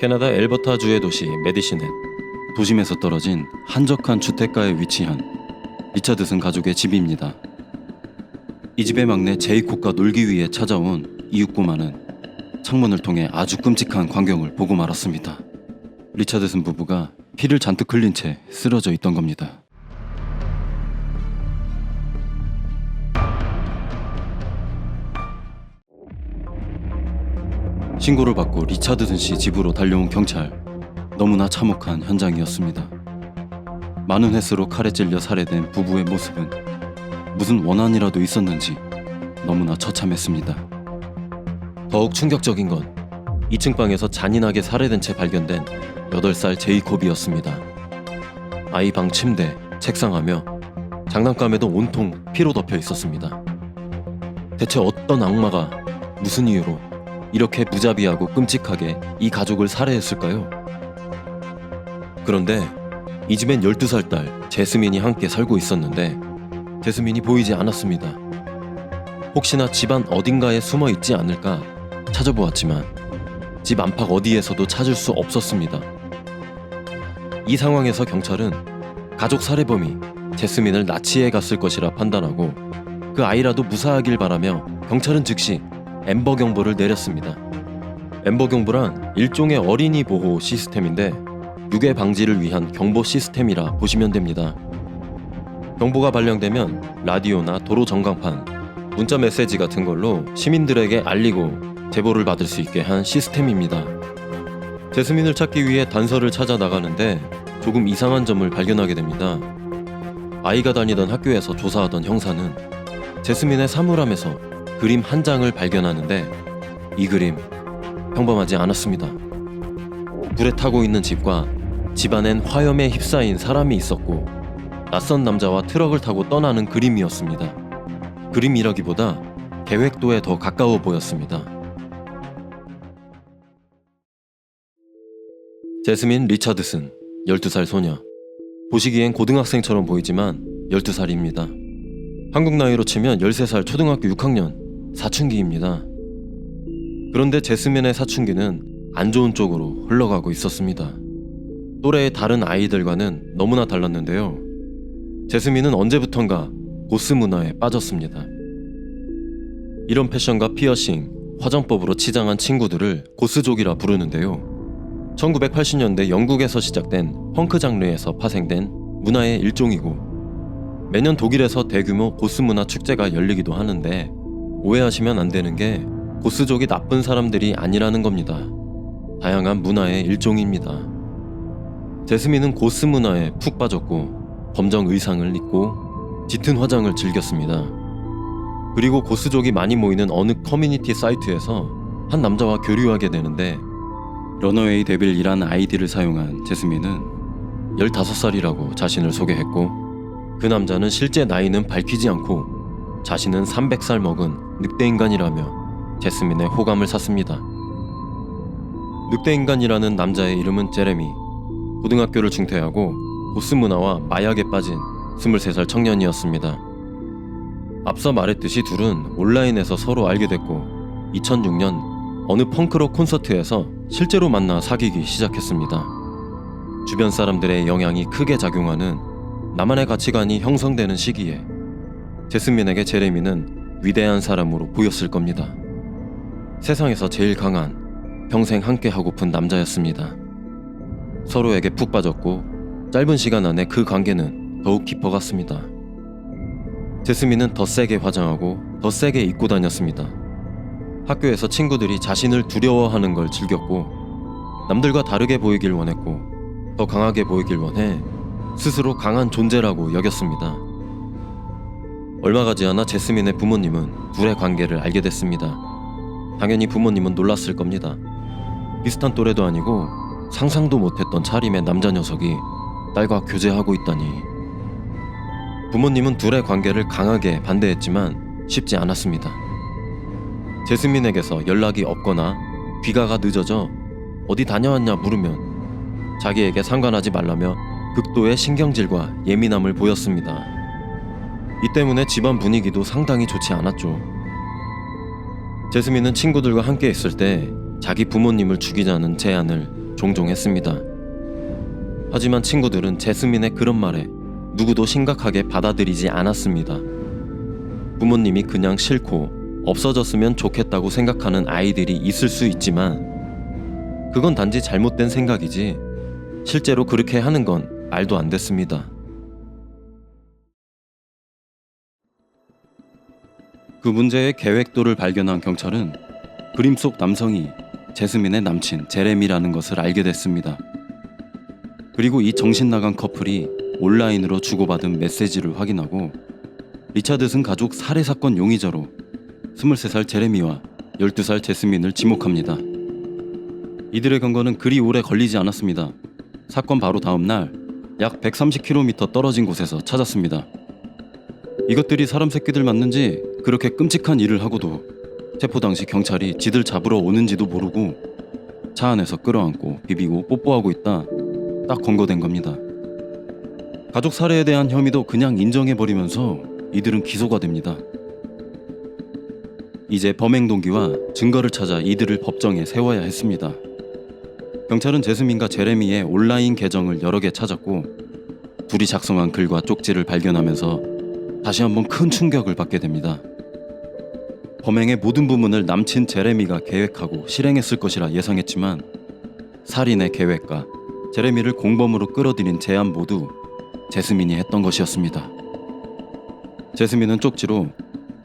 캐나다 엘버타주의 도시 메디시넷 도심에서 떨어진 한적한 주택가에 위치한 리차드슨 가족의 집입니다. 이 집의 막내 제이콥과 놀기 위해 찾아온 이웃 꼬마는 창문을 통해 아주 끔찍한 광경을 보고 말았습니다. 리차드슨 부부가 피를 잔뜩 흘린 채 쓰러져 있던 겁니다. 신고를 받고 리차드슨 씨 집으로 달려온 경찰. 너무나 참혹한 현장이었습니다. 많은 횟수로 칼에 찔려 살해된 부부의 모습은 무슨 원한이라도 있었는지 너무나 처참했습니다. 더욱 충격적인 건 2층 방에서 잔인하게 살해된 채 발견된 8살 제이콥이었습니다. 아이 방 침대, 책상하며 장난감에도 온통 피로 덮여 있었습니다. 대체 어떤 악마가 무슨 이유로 이렇게 무자비하고 끔찍하게 이 가족을 살해했을까요? 그런데 이 집엔 12살 딸 제스민이 함께 살고 있었는데 제스민이 보이지 않았습니다. 혹시나 집안 어딘가에 숨어 있지 않을까 찾아보았지만 집 안팎 어디에서도 찾을 수 없었습니다. 이 상황에서 경찰은 가족 살해범이 제스민을 나치해 갔을 것이라 판단하고 그 아이라도 무사하길 바라며 경찰은 즉시 엠버 경보를 내렸습니다. 엠버 경보란 일종의 어린이 보호 시스템인데 유괴 방지를 위한 경보 시스템이라 보시면 됩니다. 경보가 발령되면 라디오나 도로 전광판, 문자 메시지 같은 걸로 시민들에게 알리고 제보를 받을 수 있게 한 시스템입니다. 제스민을 찾기 위해 단서를 찾아 나가는데 조금 이상한 점을 발견하게 됩니다. 아이가 다니던 학교에서 조사하던 형사는 제스민의 사물함에서 그림 한 장을 발견하는데 이 그림 평범하지 않았습니다. 불에 타고 있는 집과 집안엔 화염에 휩싸인 사람이 있었고 낯선 남자와 트럭을 타고 떠나는 그림이었습니다. 그림이라기보다 계획도에 더 가까워 보였습니다. 제스민 리차드슨, 12살 소녀. 보시기엔 고등학생처럼 보이지만 12살입니다. 한국 나이로 치면 13살 초등학교 6학년 사춘기입니다. 그런데 제스민의 사춘기는 안 좋은 쪽으로 흘러가고 있었습니다. 또래의 다른 아이들과는 너무나 달랐는데요. 제스민은 언제부턴가 고스 문화에 빠졌습니다. 이런 패션과 피어싱, 화장법으로 치장한 친구들을 고스족이라 부르는데요. 1980년대 영국에서 시작된 펑크 장르에서 파생된 문화의 일종이고 매년 독일에서 대규모 고스 문화 축제가 열리기도 하는데 오해하시면 안 되는 게 고스족이 나쁜 사람들이 아니라는 겁니다. 다양한 문화의 일종입니다. 제스민은 고스 문화에 푹 빠졌고 검정 의상을 입고 짙은 화장을 즐겼습니다. 그리고 고스족이 많이 모이는 어느 커뮤니티 사이트에서 한 남자와 교류하게 되는데 러너웨이 데빌이란 아이디를 사용한 제스민은 15살이라고 자신을 소개했고 그 남자는 실제 나이는 밝히지 않고 자신은 300살 먹은 늑대인간이라며 제스민의 호감을 샀습니다. 늑대인간이라는 남자의 이름은 제레미. 고등학교를 중퇴하고 보스 문화와 마약에 빠진 23살 청년이었습니다. 앞서 말했듯이 둘은 온라인에서 서로 알게 됐고 2006년 어느 펑크록 콘서트에서 실제로 만나 사귀기 시작했습니다. 주변 사람들의 영향이 크게 작용하는 나만의 가치관이 형성되는 시기에 제스민에게 제레미는 위대한 사람으로 보였을 겁니다. 세상에서 제일 강한 평생 함께 하고픈 남자였습니다. 서로에게 푹 빠졌고 짧은 시간 안에 그 관계는 더욱 깊어갔습니다. 제스민은 더 세게 화장하고 더 세게 입고 다녔습니다. 학교에서 친구들이 자신을 두려워하는 걸 즐겼고 남들과 다르게 보이길 원했고 더 강하게 보이길 원해 스스로 강한 존재라고 여겼습니다. 얼마 가지 않아 제스민의 부모님은 둘의 관계를 알게 됐습니다. 당연히 부모님은 놀랐을 겁니다. 비슷한 또래도 아니고 상상도 못했던 차림의 남자 녀석이 딸과 교제하고 있다니. 부모님은 둘의 관계를 강하게 반대했지만 쉽지 않았습니다. 제스민에게서 연락이 없거나 귀가가 늦어져 어디 다녀왔냐 물으면 자기에게 상관하지 말라며 극도의 신경질과 예민함을 보였습니다. 이 때문에 집안 분위기도 상당히 좋지 않았죠. 제스민은 친구들과 함께 있을 때 자기 부모님을 죽이자는 제안을 종종 했습니다. 하지만 친구들은 제스민의 그런 말에 누구도 심각하게 받아들이지 않았습니다. 부모님이 그냥 싫고 없어졌으면 좋겠다고 생각하는 아이들이 있을 수 있지만 그건 단지 잘못된 생각이지 실제로 그렇게 하는 건 말도 안 됐습니다. 그 문제의 계획도를 발견한 경찰은 그림 속 남성이 제스민의 남친 제레미라는 것을 알게 됐습니다. 그리고 이 정신 나간 커플이 온라인으로 주고받은 메시지를 확인하고 리차드슨 가족 살해 사건 용의자로 23살 제레미와 12살 제스민을 지목합니다. 이들의 경고는 그리 오래 걸리지 않았습니다. 사건 바로 다음 날 약 130km 떨어진 곳에서 찾았습니다. 이것들이 사람 새끼들 맞는지 그렇게 끔찍한 일을 하고도 체포 당시 경찰이 지들 잡으러 오는지도 모르고 차 안에서 끌어안고 비비고 뽀뽀하고 있다 딱 권고된 겁니다. 가족 살해에 대한 혐의도 그냥 인정해버리면서 이들은 기소가 됩니다. 이제 범행 동기와 증거를 찾아 이들을 법정에 세워야 했습니다. 경찰은 제스민과 제레미의 온라인 계정을 여러 개 찾았고 둘이 작성한 글과 쪽지를 발견하면서 다시 한번 큰 충격을 받게 됩니다. 범행의 모든 부분을 남친 제레미가 계획하고 실행했을 것이라 예상했지만 살인의 계획과 제레미를 공범으로 끌어들인 제안 모두 제스민이 했던 것이었습니다. 제스민은 쪽지로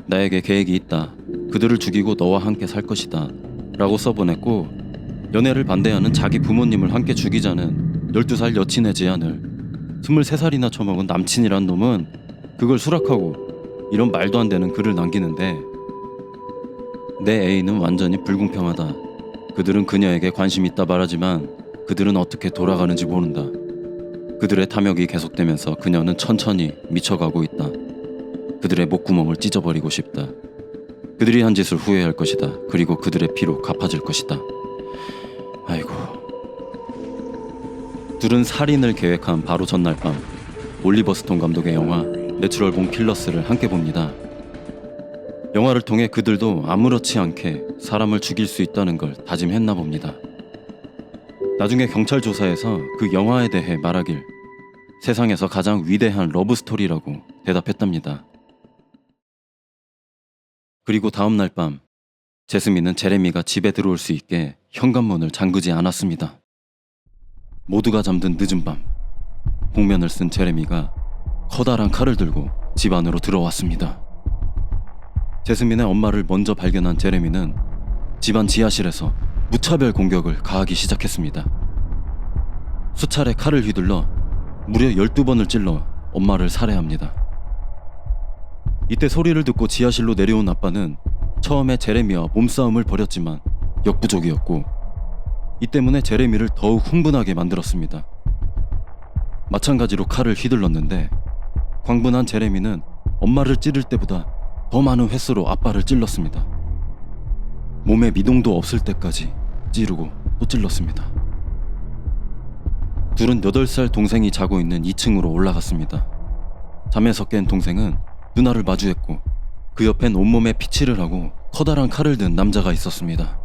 나에게 계획이 있다. 그들을 죽이고 너와 함께 살 것이다. 라고 써보냈고 연애를 반대하는 자기 부모님을 함께 죽이자는 12살 여친의 제안을 23살이나 처먹은 남친이란 놈은 그걸 수락하고 이런 말도 안 되는 글을 남기는데 내 애인은 완전히 불공평하다. 그들은 그녀에게 관심 있다 말하지만 그들은 어떻게 돌아가는지 모른다. 그들의 탐욕이 계속되면서 그녀는 천천히 미쳐가고 있다. 그들의 목구멍을 찢어버리고 싶다. 그들이 한 짓을 후회할 것이다. 그리고 그들의 피로 갚아질 것이다. 아이고. 둘은 살인을 계획한 바로 전날 밤 올리버 스톤 감독의 영화 내추럴 본 킬러스를 함께 봅니다. 영화를 통해 그들도 아무렇지 않게 사람을 죽일 수 있다는 걸 다짐했나 봅니다. 나중에 경찰 조사에서 그 영화에 대해 말하길 세상에서 가장 위대한 러브 스토리라고 대답했답니다. 그리고 다음 날 밤 제스민은 제레미가 집에 들어올 수 있게 현관문을 잠그지 않았습니다. 모두가 잠든 늦은 밤 복면을 쓴 제레미가 커다란 칼을 들고 집 안으로 들어왔습니다. 제스민의 엄마를 먼저 발견한 제레미는 집안 지하실에서 무차별 공격을 가하기 시작했습니다. 수차례 칼을 휘둘러 무려 12번을 찔러 엄마를 살해합니다. 이때 소리를 듣고 지하실로 내려온 아빠는 처음에 제레미와 몸싸움을 벌였지만 역부족이었고 이 때문에 제레미를 더욱 흥분하게 만들었습니다. 마찬가지로 칼을 휘둘렀는데 광분한 제레미는 엄마를 찌를 때보다 더 많은 횟수로 아빠를 찔렀습니다. 몸에 미동도 없을 때까지 찌르고 또 찔렀습니다. 둘은 8살 동생이 자고 있는 2층으로 올라갔습니다. 잠에서 깬 동생은 누나를 마주했고 그 옆엔 온몸에 피칠을 하고 커다란 칼을 든 남자가 있었습니다.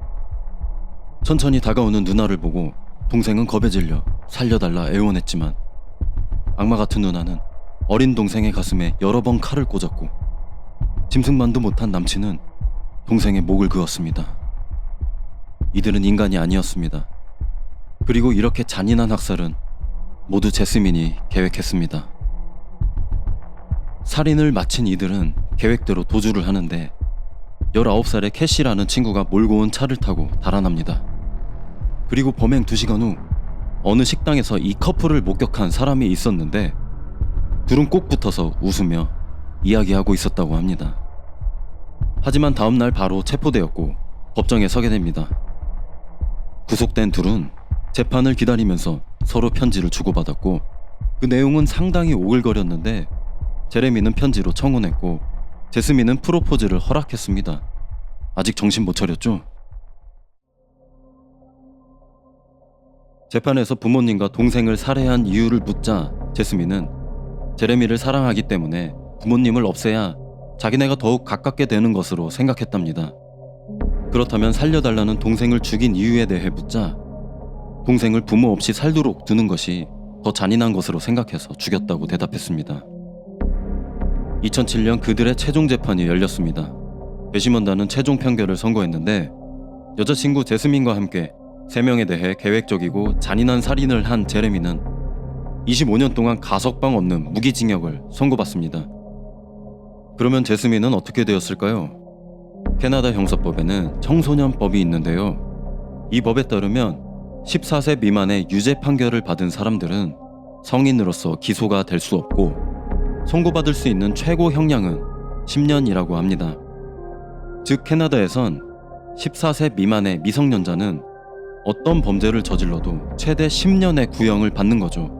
천천히 다가오는 누나를 보고 동생은 겁에 질려 살려달라 애원했지만 악마 같은 누나는 어린 동생의 가슴에 여러 번 칼을 꽂았고 짐승만도 못한 남친은 동생의 목을 그었습니다. 이들은 인간이 아니었습니다. 그리고 이렇게 잔인한 학살은 모두 제스민이 계획했습니다. 살인을 마친 이들은 계획대로 도주를 하는데 19살의 캐시라는 친구가 몰고 온 차를 타고 달아납니다. 그리고 범행 2시간 후 어느 식당에서 이 커플을 목격한 사람이 있었는데 둘은 꼭 붙어서 웃으며 이야기하고 있었다고 합니다. 하지만 다음날 바로 체포되었고 법정에 서게 됩니다. 구속된 둘은 재판을 기다리면서 서로 편지를 주고받았고 그 내용은 상당히 오글거렸는데 제레미는 편지로 청혼했고 제스민은 프로포즈를 허락했습니다. 아직 정신 못 차렸죠? 재판에서 부모님과 동생을 살해한 이유를 묻자 제스민은 제레미를 사랑하기 때문에 부모님을 없애야 자기네가 더욱 가깝게 되는 것으로 생각했답니다. 그렇다면 살려달라는 동생을 죽인 이유에 대해 묻자 동생을 부모 없이 살도록 두는 것이 더 잔인한 것으로 생각해서 죽였다고 대답했습니다. 2007년 그들의 최종 재판이 열렸습니다. 배심원단은 최종 판결을 선고했는데 여자친구 제스민과 함께 3명에 대해 계획적이고 잔인한 살인을 한 제레미는 25년 동안 가석방 없는 무기징역을 선고받습니다. 그러면 제스민은 어떻게 되었을까요? 캐나다 형사법에는 청소년법이 있는데요. 이 법에 따르면 14세 미만의 유죄 판결을 받은 사람들은 성인으로서 기소가 될 수 없고 선고받을 수 있는 최고 형량은 10년이라고 합니다. 즉 캐나다에선 14세 미만의 미성년자는 어떤 범죄를 저질러도 최대 10년의 구형을 받는 거죠.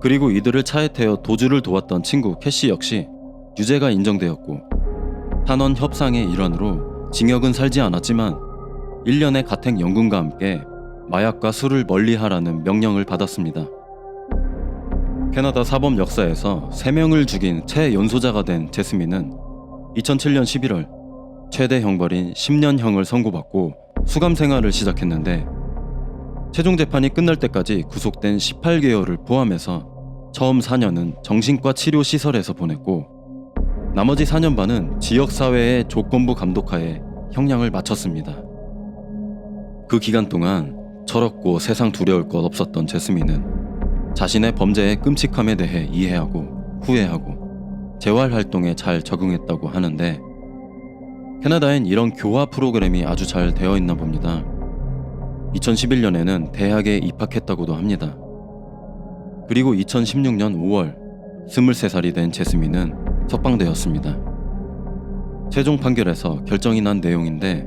그리고 이들을 차에 태워 도주를 도왔던 친구 캐시 역시 유죄가 인정되었고 탄원 협상의 일환으로 징역은 살지 않았지만 1년의 가택 연금과 함께 마약과 술을 멀리하라는 명령을 받았습니다. 캐나다 사법 역사에서 3명을 죽인 최연소자가 된 제스민은 2007년 11월 최대 형벌인 10년형을 선고받고 수감 생활을 시작했는데 최종 재판이 끝날 때까지 구속된 18개월을 포함해서 처음 4년은 정신과 치료 시설에서 보냈고 나머지 4년 반은 지역 사회의 조건부 감독하에 형량을 마쳤습니다. 그 기간 동안 철없고 세상 두려울 것 없었던 제스민은 자신의 범죄의 끔찍함에 대해 이해하고 후회하고 재활 활동에 잘 적응했다고 하는데 캐나다엔 이런 교화 프로그램이 아주 잘 되어 있나 봅니다. 2011년에는 대학에 입학했다고도 합니다. 그리고 2016년 5월 23살이 된 제스민은 석방되었습니다. 최종 판결에서 결정이 난 내용인데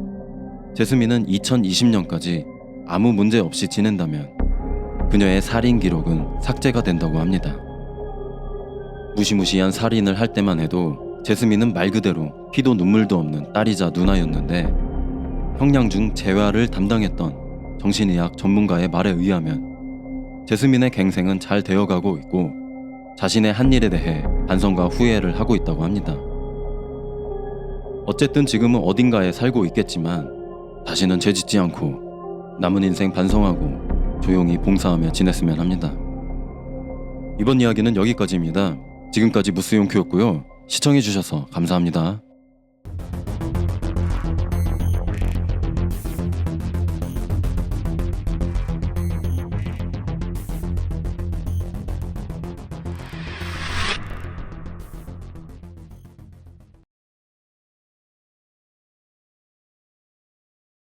제스민은 2020년까지 아무 문제 없이 지낸다면 그녀의 살인 기록은 삭제가 된다고 합니다. 무시무시한 살인을 할 때만 해도 제스민은 말 그대로 피도 눈물도 없는 딸이자 누나였는데 형량 중 재활을 담당했던 정신의학 전문가의 말에 의하면 제스민의 갱생은 잘 되어가고 있고 자신의 한 일에 대해 반성과 후회를 하고 있다고 합니다. 어쨌든 지금은 어딘가에 살고 있겠지만 다시는 죄짓지 않고 남은 인생 반성하고 조용히 봉사하며 지냈으면 합니다. 이번 이야기는 여기까지입니다. 지금까지 무스용큐였고요. 시청해주셔서 감사합니다.